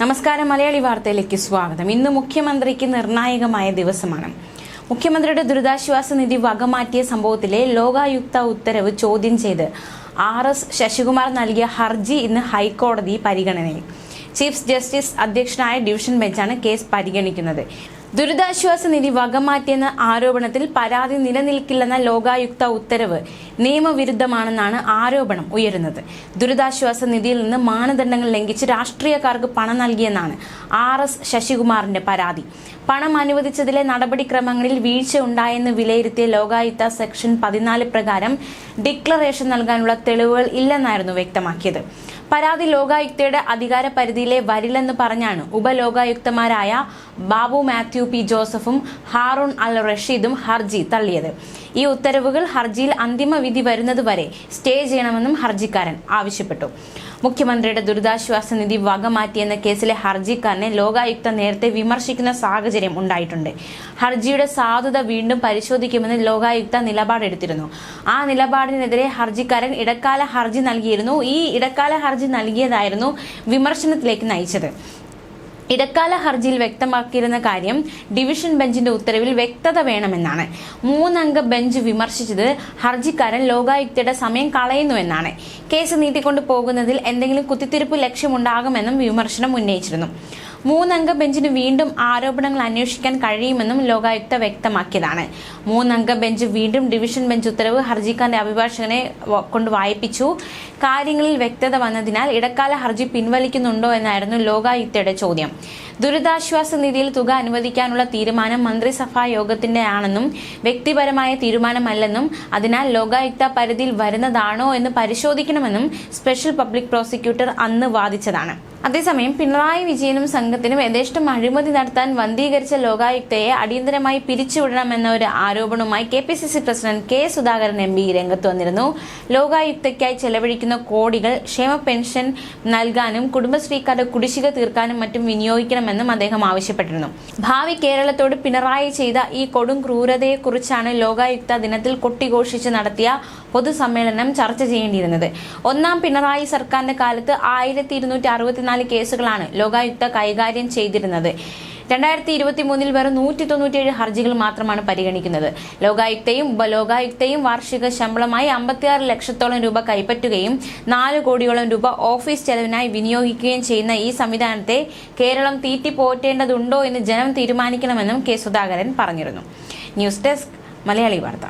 നമസ്കാരം മലയാളി വാർത്തയിലേക്ക് സ്വാഗതം. ഇന്ന് മുഖ്യമന്ത്രിക്ക് നിർണായകമായ ദിവസമാണ്. മുഖ്യമന്ത്രിയുടെ ദുരിതാശ്വാസ നിധി വകമാറ്റിയ സംഭവത്തിലെ ലോകായുക്ത ഉത്തരവ് ചോദ്യം ചെയ്ത് ആർ എസ് ശശികുമാർ നൽകിയ ഹർജി ഇന്ന് ഹൈക്കോടതി പരിഗണനയിൽ. ചീഫ് ജസ്റ്റിസ് അധ്യക്ഷനായ ഡിവിഷൻ ബെഞ്ചാണ് കേസ് പരിഗണിക്കുന്നത്. ദുരിതാശ്വാസ നിധി വകമാറ്റിയെന്ന ആരോപണത്തിൽ പരാതി നിലനിൽക്കില്ലെന്ന ലോകായുക്ത ഉത്തരവ് നിയമവിരുദ്ധമാണെന്നാണ് ആരോപണം ഉയരുന്നത്. ദുരിതാശ്വാസ നിധിയിൽ നിന്ന് മാനദണ്ഡങ്ങൾ ലംഘിച്ച് രാഷ്ട്രീയക്കാർക്ക് പണം നൽകിയെന്നാണ് ആർ എസ് ശശികുമാറിന്റെ പരാതി. പണം അനുവദിച്ചതിലെ നടപടിക്രമങ്ങളിൽ വീഴ്ച ഉണ്ടായെന്ന് വിലയിരുത്തിയ ലോകായുക്ത സെക്ഷൻ പതിനാല് പ്രകാരം ഡിക്ലറേഷൻ നൽകാനുള്ള തെളിവുകൾ ഇല്ലെന്നായിരുന്നു വ്യക്തമാക്കിയത്. പരാതി ലോകായുക്തയുടെ അധികാര പരിധിയിലെ വരില്ലെന്ന് പറഞ്ഞാണ് ഉപലോകായുക്തമാരായ ബാബു മാത്യു പി ജോസഫും ഹാറൂൺ അൽ റഷീദും ഹർജി തള്ളിയത്. ഈ ഉത്തരവുകൾ ഹർജിയിൽ അന്തിമ വിധി വരുന്നതുവരെ സ്റ്റേ ചെയ്യണമെന്നും ഹർജിക്കാരൻ ആവശ്യപ്പെട്ടു. മുഖ്യമന്ത്രിയുടെ ദുരിതാശ്വാസ നിധി വകമാറ്റിയെന്ന കേസിലെ ഹർജിക്കാരനെ ലോകായുക്ത നേരത്തെ വിമർശിക്കുന്ന സാഹചര്യം ഉണ്ടായിട്ടുണ്ട്. ഹർജിയുടെ സാധുത വീണ്ടും പരിശോധിക്കുമെന്ന് ലോകായുക്ത നിലപാടെടുത്തിരുന്നു. ആ നിലപാടിനെതിരെ ഹർജിക്കാരൻ ഇടക്കാല ഹർജി നൽകിയിരുന്നു. ഈ ഇടക്കാല ഹർജി നൽകിയതായിരുന്നു വിമർശനത്തിലേക്ക് നയിച്ചത്. ഇടക്കാല ഹർജിയിൽ വ്യക്തമാക്കിയിരുന്ന കാര്യം ഡിവിഷൻ ബെഞ്ചിന്റെ ഉത്തരവിൽ വ്യക്തത വേണമെന്നാണ്. മൂന്നംഗ ബെഞ്ച് വിമർശിച്ചത് ഹർജിക്കാരൻ ലോകായുക്തയുടെ സമയം കളയുന്നുവെന്നാണ്. കേസ് നീട്ടിക്കൊണ്ടു പോകുന്നതിൽ എന്തെങ്കിലും കുത്തിത്തിരിപ്പ് ലക്ഷ്യമുണ്ടാകുമെന്നും വിമർശനം ഉന്നയിച്ചിരുന്നു. മൂന്നംഗ ബെഞ്ചിന് വീണ്ടും ആരോപണങ്ങൾ അന്വേഷിക്കാൻ കഴിയുമെന്നും ലോകായുക്ത വ്യക്തമാക്കിയതാണ്. മൂന്നംഗ ബെഞ്ച് വീണ്ടും ഡിവിഷൻ ബെഞ്ച് ഉത്തരവ് ഹർജിക്കാരന്റെ അഭിഭാഷകനെ കൊണ്ട് വായിപ്പിച്ചു. കാര്യങ്ങളിൽ വ്യക്തത വന്നതിനാൽ ഇടക്കാല ഹർജി പിൻവലിക്കുന്നുണ്ടോ എന്നായിരുന്നു ലോകായുക്തയുടെ ചോദ്യം. ദുരിതാശ്വാസ നിധിയിൽ തുക അനുവദിക്കാനുള്ള തീരുമാനം മന്ത്രിസഭാ യോഗത്തിന്റെ ആണെന്നും വ്യക്തിപരമായ തീരുമാനമല്ലെന്നും അതിനാൽ ലോകായുക്ത പരിധിയിൽ വരുന്നതാണോ എന്ന് പരിശോധിക്കണമെന്നും സ്പെഷ്യൽ പബ്ലിക് പ്രോസിക്യൂട്ടർ അന്ന് വാദിച്ചതാണ്. അതേസമയം പിണറായി വിജയനും സംഘത്തിനും യഥേഷ്ടം അഴിമതി നടത്താൻ വന്ധീകരിച്ച ലോകായുക്തയെ അടിയന്തരമായി പിരിച്ചുവിടണമെന്ന ഒരു ആരോപണവുമായി K P C C president K Sudhakaran M P രംഗത്ത് വന്നിരുന്നു. ലോകായുക്തയ്ക്കായി ചെലവഴിക്കുന്ന കോടികൾ ക്ഷേമ പെൻഷൻ നൽകാനും കുടുംബശ്രീക്കാരുടെ കുടിശ്ശിക തീർക്കാനും മറ്റും വിനിയോഗിക്കണമെന്നും അദ്ദേഹം ആവശ്യപ്പെട്ടിരുന്നു. ഭാവി കേരളത്തോട് പിണറായി ചെയ്ത ഈ കൊടും ക്രൂരതയെക്കുറിച്ചാണ് ലോകായുക്ത ദിനത്തിൽ കൊട്ടിഘോഷിച്ച് നടത്തിയ പൊതുസമ്മേളനം ചർച്ച ചെയ്യേണ്ടിയിരുന്നത്. ഒന്നാം പിണറായി സർക്കാരിന്റെ കാലത്ത് ആയിരത്തി കേസുകളാണ് ലോകായുക്ത കൈകാര്യം ചെയ്തിരുന്നത്. രണ്ടായിരത്തി ഇരുപത്തി മൂന്നിൽ വെറും നൂറ്റി തൊണ്ണൂറ്റിയേഴ് ഹർജികൾ മാത്രമാണ് പരിഗണിക്കുന്നത്. ലോകായുക്തയും ഉപലോകായുക്തയും വാർഷിക ശമ്പളമായി അമ്പത്തിയാറ് ലക്ഷത്തോളം രൂപ കൈപ്പറ്റുകയും നാല് കോടിയോളം രൂപ ഓഫീസ് ചെലവിനായി വിനിയോഗിക്കുകയും ചെയ്യുന്ന ഈ സംവിധാനത്തെ കേരളം തീറ്റിപ്പോറ്റേണ്ടതുണ്ടോ എന്ന് ജനം തീരുമാനിക്കണമെന്നും കെ സുധാകരൻ പറഞ്ഞിരുന്നു. ന്യൂസ് ഡെസ്ക് മലയാളി വാർത്ത.